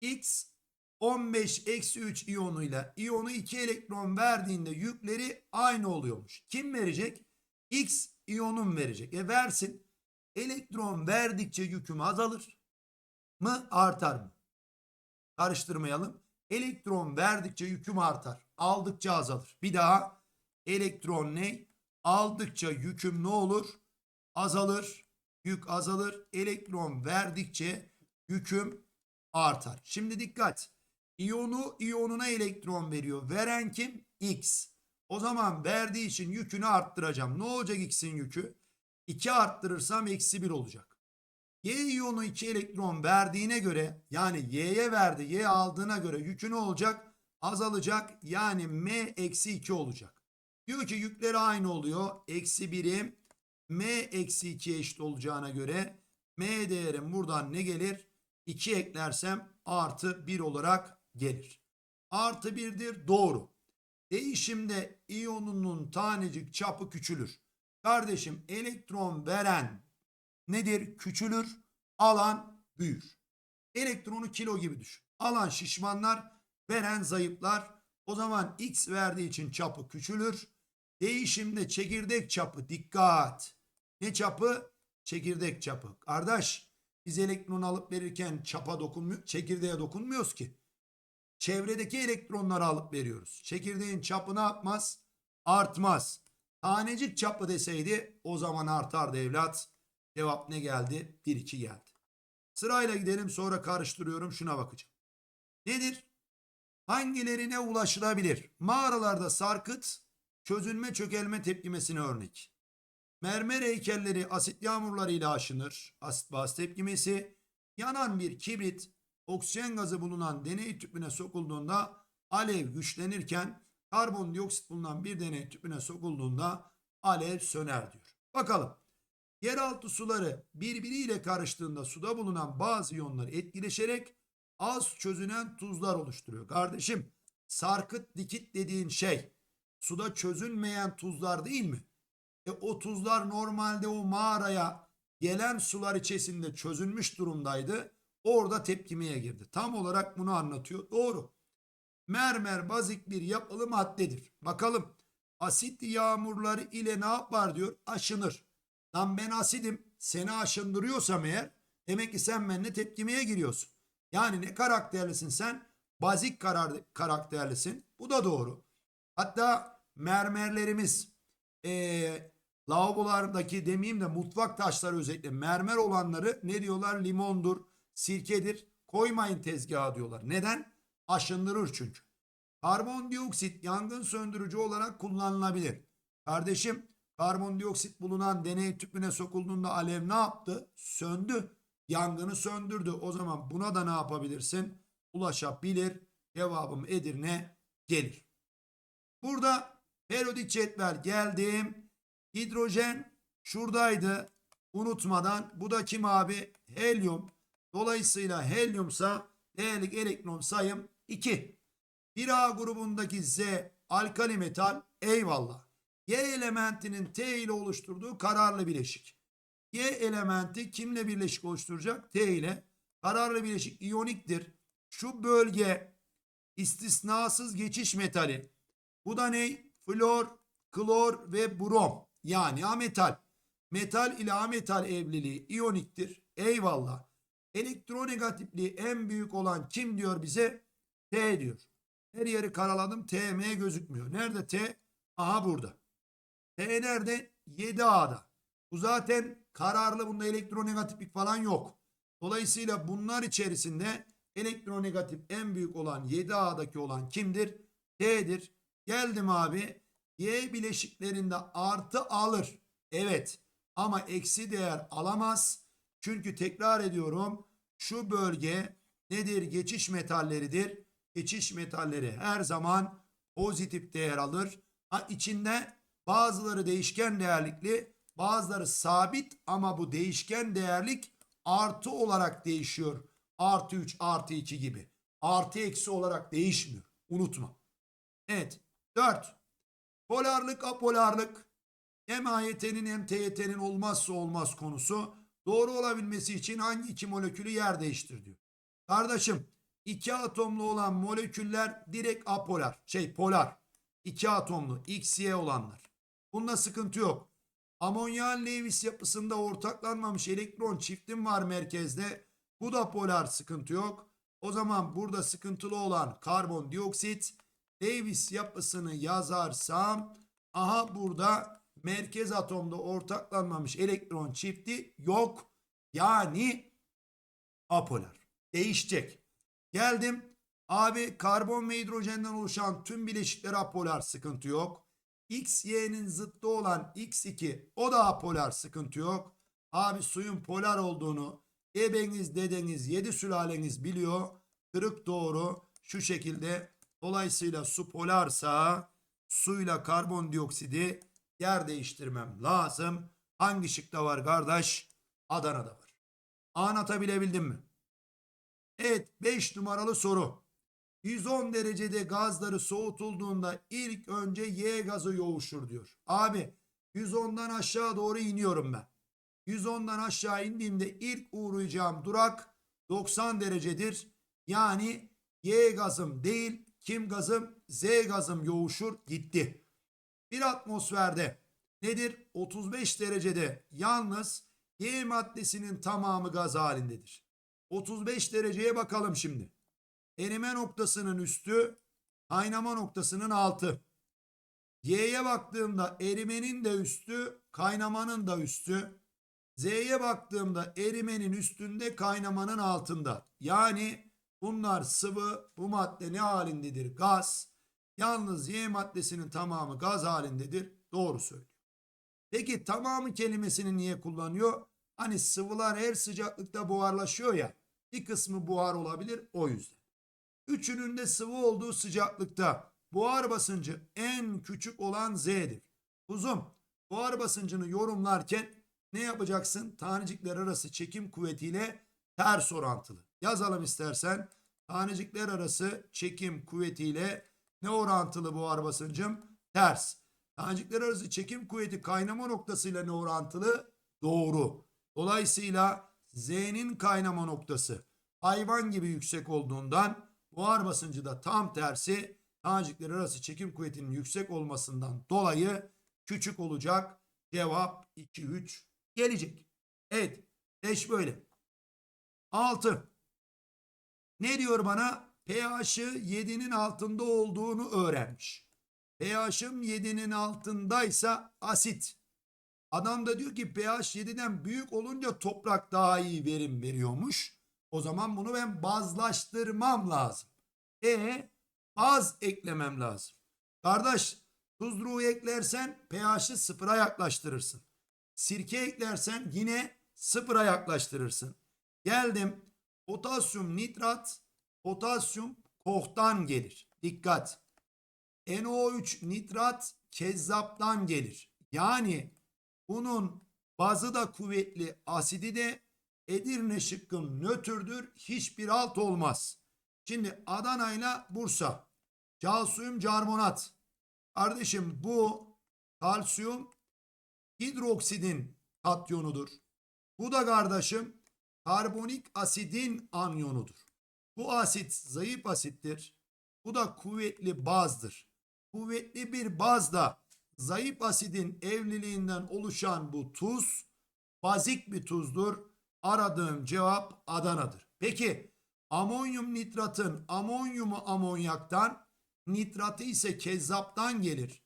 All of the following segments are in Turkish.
X 15 eksi 3 iyonuyla iyonu 2 elektron verdiğinde yükleri aynı oluyormuş. Kim verecek? X iyonun verecek. E versin. Elektron verdikçe yüküm azalır mı artar mı? Karıştırmayalım. Elektron verdikçe yüküm artar. Aldıkça azalır. Bir daha elektron ne? Aldıkça yüküm ne olur? Azalır. Yük azalır. Elektron verdikçe yüküm artar. Şimdi dikkat. İyonu iyonuna elektron veriyor. Veren kim? X. O zaman verdiği için yükünü arttıracağım. Ne olacak X'in yükü? 2 arttırırsam eksi 1 olacak. Y iyonu 2 elektron verdiğine göre yani Y'ye verdi Y aldığına göre yükü ne olacak? Azalacak yani M eksi 2 olacak. Diyor ki yükleri aynı oluyor. Eksi birim M eksi 2 eşit olacağına göre M değerim buradan ne gelir? 2 eklersem artı 1 olarak gelir. Artı 1'dir doğru. Değişimde iyonunun tanecik çapı küçülür. Kardeşim elektron veren nedir? Küçülür. Alan büyür. Elektronu kilo gibi düşün. Alan şişmanlar, veren zayıflar. O zaman X verdiği için çapı küçülür. Değişimde çekirdek çapı dikkat. Ne çapı? Çekirdek çapı. Kardeş biz elektron alıp verirken çapa dokunmuyor, çekirdeğe dokunmuyoruz ki. Çevredeki elektronları alıp veriyoruz. Çekirdeğin çapı ne yapmaz? Artmaz. Tanecik çapı deseydi o zaman artardı evlat. Cevap ne geldi? 1-2 geldi. Sırayla gidelim sonra karıştırıyorum şuna bakacağım. Nedir? Hangilerine ulaşılabilir? Mağaralarda sarkıt, çözülme çökelme tepkimesine örnek. Mermer heykelleri asit yağmurlarıyla aşınır. Asit baz tepkimesi. Yanan bir kibrit oksijen gazı bulunan deney tüpüne sokulduğunda alev güçlenirken karbondioksit bulunan bir deney tüpüne sokulduğunda alev söner diyor. Bakalım. Yeraltı suları birbiriyle karıştığında suda bulunan bazı iyonlar etkileşerek az çözünen tuzlar oluşturuyor. Kardeşim sarkıt dikit dediğin şey suda çözünmeyen tuzlar değil mi? E o tuzlar normalde o mağaraya gelen sular içerisinde çözülmüş durumdaydı. Orada tepkimeye girdi. Tam olarak bunu anlatıyor. Doğru. Mermer bazik bir yapılı maddedir. Bakalım asit yağmurları ile ne yapar diyor? Aşınır. Lan ben asidim seni aşındırıyorsam eğer demek ki sen benimle tepkimeye giriyorsun. Yani ne karakterlisin sen? Bazik karar, karakterlisin. Bu da doğru. Hatta mermerlerimiz eee lavabolardaki demeyeyim de mutfak taşları özellikle mermer olanları ne diyorlar? Limondur, sirkedir. Koymayın tezgaha diyorlar. Neden? Aşındırır çünkü. Karbondioksit yangın söndürücü olarak kullanılabilir. Kardeşim karbondioksit bulunan deney tüpüne sokulduğunda alev ne yaptı? Söndü. Yangını söndürdü. O zaman buna da ne yapabilirsin? Ulaşabilir. Cevabım Edirne gelir. Burada periyodik cetvel geldim. Hidrojen şuradaydı. Unutmadan bu da kim abi? Helyum. Dolayısıyla helyumsa değerlik elektron sayım 2. 1A grubundaki Z alkali metal eyvallah. Y elementinin T ile oluşturduğu kararlı bileşik. Y elementi kimle birleşik oluşturacak? T ile. Kararlı bileşik iyoniktir. Şu bölge istisnasız geçiş metali. Bu da ne? Flor, klor ve brom. Yani ametal. Metal ile ametal evliliği iyoniktir. Eyvallah. Elektronegatifliği en büyük olan kim diyor bize? T diyor. Her yeri karaladım. TM gözükmüyor. Nerede T? Aha burada. T nerede? 7A'da. Bu zaten kararlı. Bunda elektronegatiflik falan yok. Dolayısıyla bunlar içerisinde elektronegatif en büyük olan 7A'daki olan kimdir? T'dir. Geldim abi. Y bileşiklerinde artı alır. Evet. Ama eksi değer alamaz. Çünkü tekrar ediyorum. Şu bölge nedir? Geçiş metalleridir. Geçiş metalleri her zaman pozitif değer alır. Ha içinde bazıları değişken değerlikli, bazıları sabit ama bu değişken değerlik artı olarak değişiyor. Artı 3, artı 2 gibi. Artı eksi olarak değişmiyor. Unutma. Evet. 4. Polarlık, apolarlık. Hem AYT'nin hem TYT'nin olmazsa olmaz konusu. Doğru olabilmesi için hangi iki molekülü yer değiştir diyor. Kardeşim İki atomlu olan moleküller direkt apolar. Şey polar. İki atomlu XY olanlar. Bunda sıkıntı yok. Amonyal Lewis yapısında ortaklanmamış elektron çiftim var merkezde. Bu da polar sıkıntı yok. O zaman burada sıkıntılı olan karbondioksit Lewis yapısını yazarsam aha burada merkez atomda ortaklanmamış elektron çifti yok. Yani apolar. Değişecek. Geldim. Abi karbon ve hidrojenden oluşan tüm bileşikler apolar sıkıntı yok. X, Y'nin zıttı olan X2 o da apolar sıkıntı yok. Abi suyun polar olduğunu ebeniz, dedeniz, yedi sülaleniz biliyor. Kırık doğru şu şekilde. Dolayısıyla su polarsa suyla karbondioksidi yer değiştirmem lazım. Hangi şıkta var kardeş? Adana'da var. Anlatabilebildim mi? Evet 5 numaralı soru. 110 derecede gazları soğutulduğunda ilk önce Y gazı yoğuşur diyor. Abi 110'dan aşağı doğru iniyorum ben. 110'dan aşağı indiğimde ilk uğrayacağım durak 90 derecedir. Yani Y gazım değil kim gazım Z gazım yoğuşur gitti. Bir atmosferde nedir? 35 derecede yalnız Y maddesinin tamamı gaz halindedir. 35 dereceye bakalım şimdi. Erime noktasının üstü, kaynama noktasının altı. Y'ye baktığımda erimenin de üstü, kaynamanın da üstü. Z'ye baktığımda erimenin üstünde, kaynamanın altında. Yani bunlar sıvı, bu madde ne halindedir? Gaz. Yalnız Y maddesinin tamamı gaz halindedir. Doğru söylüyor. Peki tamamı kelimesini niye kullanıyor? Hani sıvılar her sıcaklıkta buharlaşıyor ya. Bir kısmı buhar olabilir o yüzden. Üçünün de sıvı olduğu sıcaklıkta buhar basıncı en küçük olan Z'dir. Uzun buhar basıncını yorumlarken ne yapacaksın? Tanecikler arası çekim kuvvetiyle ters orantılı. Yazalım istersen. Tanecikler arası çekim kuvvetiyle ne orantılı buhar basıncım? Ters. Tanecikler arası çekim kuvveti kaynama noktasıyla ne orantılı? Doğru. Dolayısıyla Z'nin kaynama noktası hayvan gibi yüksek olduğundan buhar basıncı da tam tersi tanecikler arası çekim kuvvetinin yüksek olmasından dolayı küçük olacak. Cevap 2 3 gelecek. Evet 5 böyle. 6. Ne diyor bana? pH'ı 7'nin altında olduğunu öğrenmiş. pH'ım 7'nin altındaysa asit. Adam da diyor ki pH 7'den büyük olunca toprak daha iyi verim veriyormuş. O zaman bunu ben bazlaştırmam lazım. E baz eklemem lazım. Kardeş tuzluğu eklersen pH'ı sıfıra yaklaştırırsın. Sirke eklersen yine sıfıra yaklaştırırsın. Geldim potasyum nitrat potasyum kohtan gelir. Dikkat. NO3 nitrat kezzaptan gelir. Yani bunun bazı da kuvvetli asidi de Edirne şıkkım nötrdür. Hiçbir alt olmaz. Şimdi Adana ile Bursa. Kalsiyum carbonat. Kardeşim bu kalsiyum hidroksidin katyonudur. Bu da kardeşim karbonik asidin anyonudur. Bu asit zayıf asittir. Bu da kuvvetli bazdır. Kuvvetli bir bazda zayıf asidin evliliğinden oluşan bu tuz bazik bir tuzdur. Aradığım cevap Adana'dır. Peki amonyum nitratın amonyumu amonyaktan, nitratı ise kezzaptan gelir.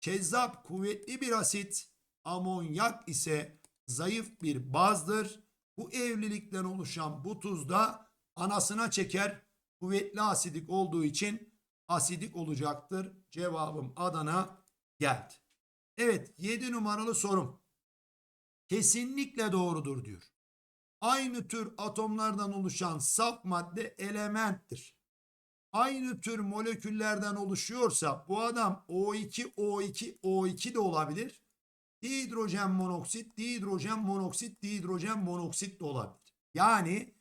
Kezzap kuvvetli bir asit, amonyak ise zayıf bir bazdır. Bu evlilikten oluşan bu tuz da anasına çeker. Kuvvetli asidik olduğu için asidik olacaktır. Cevabım Adana geldi. Evet 7 numaralı sorum. Kesinlikle doğrudur diyor. Aynı tür atomlardan oluşan saf madde elementtir. Aynı tür moleküllerden oluşuyorsa bu adam O2, O2, O2 de olabilir. Dihidrojen monoksit, dihidrojen monoksit, dihidrojen monoksit de olabilir. Yani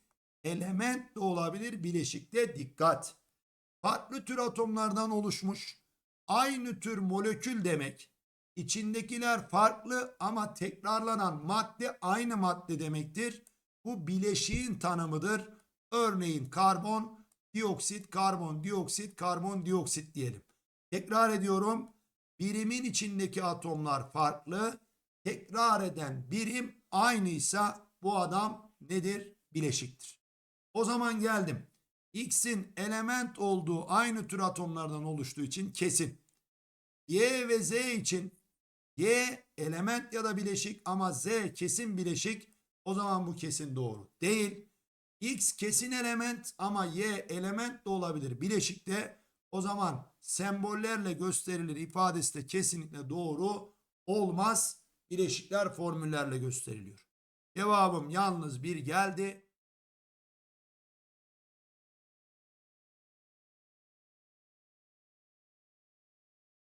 element de olabilir bileşikte dikkat. Farklı tür atomlardan oluşmuş aynı tür molekül demek. İçindekiler farklı ama tekrarlanan madde aynı madde demektir. Bu bileşiğin tanımıdır. Örneğin karbon dioksit, karbon, dioksit, karbon, dioksit diyelim. Tekrar ediyorum. Birimin içindeki atomlar farklı. Tekrar eden birim aynıysa bu adam nedir? Bileşiktir. O zaman geldim. X'in element olduğu aynı tür atomlardan oluştuğu için kesin. Y ve Z için Y element ya da bileşik ama Z kesin bileşik. O zaman bu kesin doğru değil. X kesin element ama Y element de olabilir bileşik de. O zaman sembollerle gösterilir ifadesi de kesinlikle doğru olmaz. Bileşikler formüllerle gösteriliyor. Cevabım yalnız bir geldi.